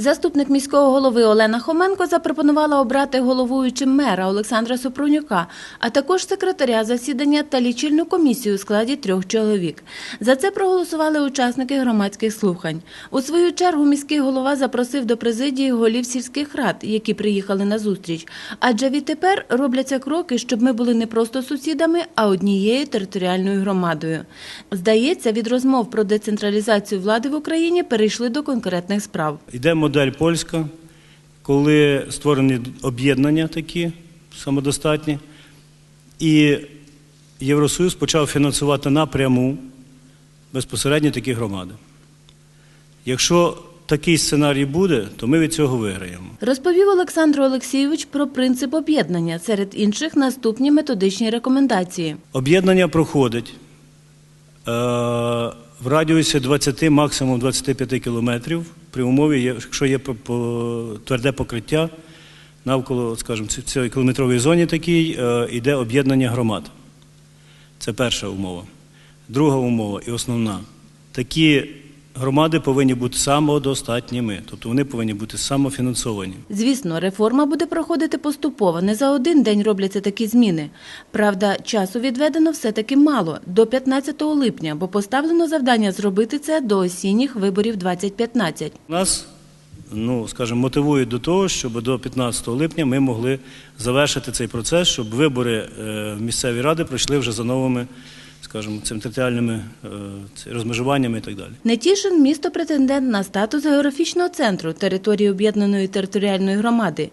Заступник міського голови Олена Хоменко запропонувала обрати головуючим мера Олександра Супрунюка, а також секретаря засідання та лічильну комісію у складі трьох чоловік. За це проголосували учасники громадських слухань. У свою чергу міський голова запросив до президії голів сільських рад, які приїхали на зустріч. Адже відтепер робляться кроки, щоб ми були не просто сусідами, а однією територіальною громадою. Здається, від розмов про децентралізацію влади в Україні перейшли до конкретних справ. Йде модель польська, коли створені об'єднання такі самодостатні, і Євросоюз почав фінансувати напряму безпосередньо такі громади. Якщо такий сценарій буде, то ми від цього виграємо. Розповів Олександр Олексійович про принцип об'єднання, серед інших наступні методичні рекомендації. Об'єднання проходить е, в радіусі 20, максимум 25 кілометрів при умові, якщо є тверде покриття навколо, скажімо, ці- цієї кілометрової зоні такій, е, йде об'єднання громад. Це перша умова. Друга умова і основна. Такі громади повинні бути самодостатніми, тобто вони повинні бути самофінансовані. Звісно, реформа буде проходити поступово. Не за один день робляться такі зміни. Правда, часу відведено все-таки мало до 15 липня, бо поставлено завдання зробити це до осінніх виборів 2015. Нас, ну, скажімо, мотивують до того, щоб до 15 липня ми могли завершити цей процес, щоб вибори е, в місцеві ради пройшли вже за новими, скажімо, цим територіальними е, розмежуваннями і так далі. Нетішин – місто претендент на статус географічного центру території об'єднаної територіальної громади.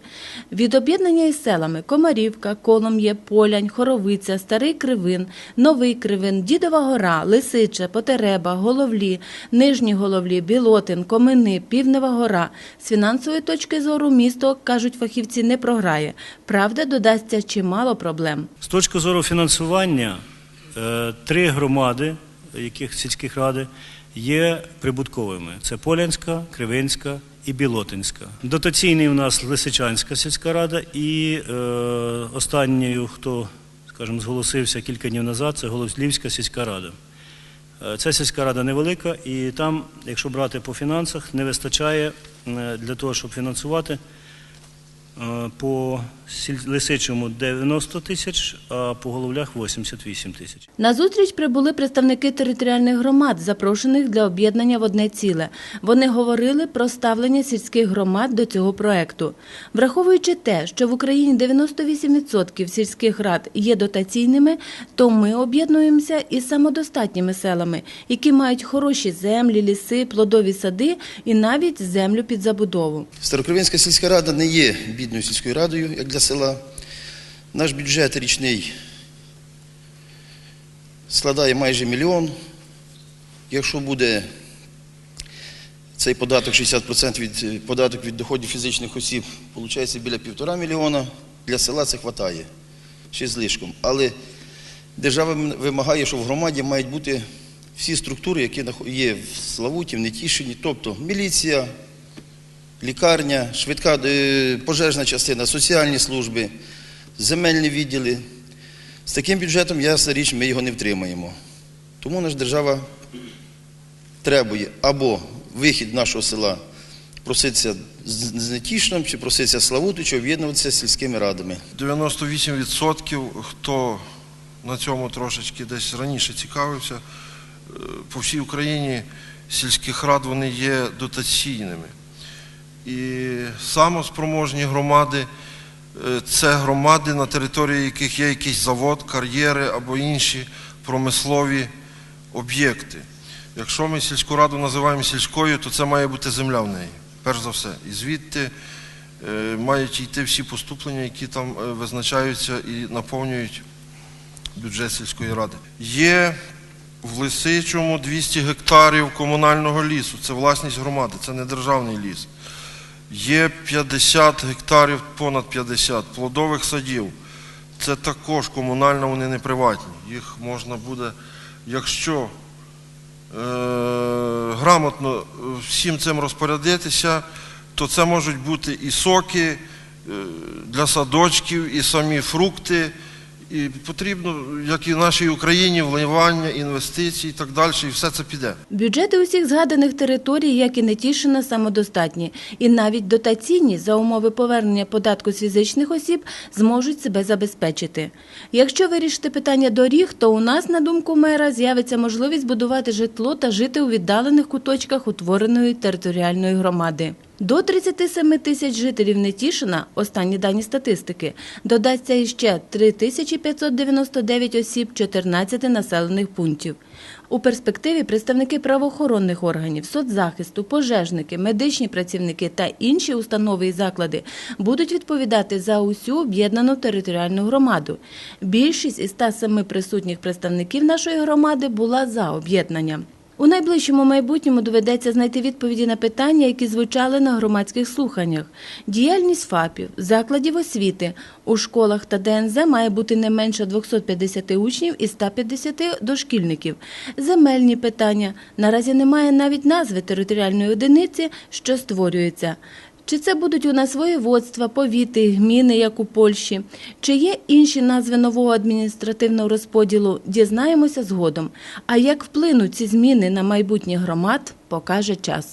Від об'єднання із селами Комарівка, Колом'є, Полянь, Хоровиця, Старий Кривин, Новий Кривин, Дідова Гора, Лисиче, Потереба, Головлі, Нижні Головлі, Білотин, Комини, Півнева Гора. З фінансової точки зору місто, кажуть фахівці, не програє. Правда, додасться чимало проблем. З точки зору фінансування, три громади, яких сільських ради, є прибутковими: це Полянська, Кривинська і Білотинська. Дотаційний у нас Лисичанська сільська рада, і е, останньою, хто, скажімо, зголосився кілька днів назад, це Голослівська сільська рада. Е, Ця сільська рада невелика, і там, якщо брати по фінансах, не вистачає е, для того, щоб фінансувати Е, По сіль- лисичому 90 тисяч, а по головлях 88 тисяч. На зустріч прибули представники територіальних громад, запрошених для об'єднання в одне ціле. Вони говорили про ставлення сільських громад до цього проекту. Враховуючи те, що в Україні 98% сільських рад є дотаційними, то ми об'єднуємося із самодостатніми селами, які мають хороші землі, ліси, плодові сади і навіть землю під забудову. Старокровинська сільська рада не є бідною сільською радою, як для села. Наш бюджет річний складає майже мільйон. Якщо буде цей податок 60% від е, податок від доходів фізичних осіб, виходить біля півтора мільйона. Для села це вистачає ще злишком. Але держава вимагає, що в громаді мають бути всі структури, які є в Славуті, в Нетішині, тобто міліція, лікарня, швидка е, пожежна частина, соціальні служби, земельні відділи. З таким бюджетом, ясна річ, ми його не втримаємо. Тому наша держава требує або вихід нашого села проситься з Нетішином, чи проситься Славуту, чи об'єднуватися з сільськими радами. 98% хто на цьому трошечки десь раніше цікавився, е, по всій Україні сільських рад вони є дотаційними. І самоспроможні громади е, це громади, на території яких є якийсь завод, кар'єри або інші промислові об'єкти. Якщо ми сільську раду називаємо сільською, то це має бути земля в неї, перш за все. І звідти е, мають йти всі поступлення, які там е, визначаються і наповнюють бюджет сільської ради. Є в Лисичому 200 гектарів комунального лісу. Це власність громади, це не державний ліс. Є 50 гектарів, понад 50 плодових садів. Це також комунальна, вони не приватні. Їх можна буде, якщо е, грамотно е, всім цим розпорядитися, то це можуть бути і соки е, для садочків, і самі фрукти, І потрібно, як і нашій Україні, вливання, інвестиції і так далі, і все це піде. Бюджети усіх згаданих територій, як і Нетішина, самодостатні, і навіть дотаційні за умови повернення податку з фізичних осіб зможуть себе забезпечити. Якщо вирішити питання доріг, то у нас, на думку мера, з'явиться можливість будувати житло та жити у віддалених куточках утвореної територіальної громади. До 37 тисяч жителів Нетішина, останні дані статистики, додасться іще 3599 осіб 14 населених пунктів. У перспективі представники правоохоронних органів, соцзахисту, пожежники, медичні працівники та інші установи і заклади будуть відповідати за усю об'єднану територіальну громаду. Більшість із 107 присутніх представників нашої громади була за об'єднання. У найближчому майбутньому доведеться знайти відповіді на питання, які звучали на громадських слуханнях. Діяльність ФАПів, закладів освіти у школах та ДНЗ має бути не менше 250 учнів і 150 дошкільників. Земельні питання наразі немає навіть назви територіальної одиниці, що створюється. Чи це будуть у нас воєводства, повіти, гміни, як у Польщі? Чи є інші назви нового адміністративного розподілу? Дізнаємося згодом. А як вплинуть ці зміни на майбутнє громад, покаже час.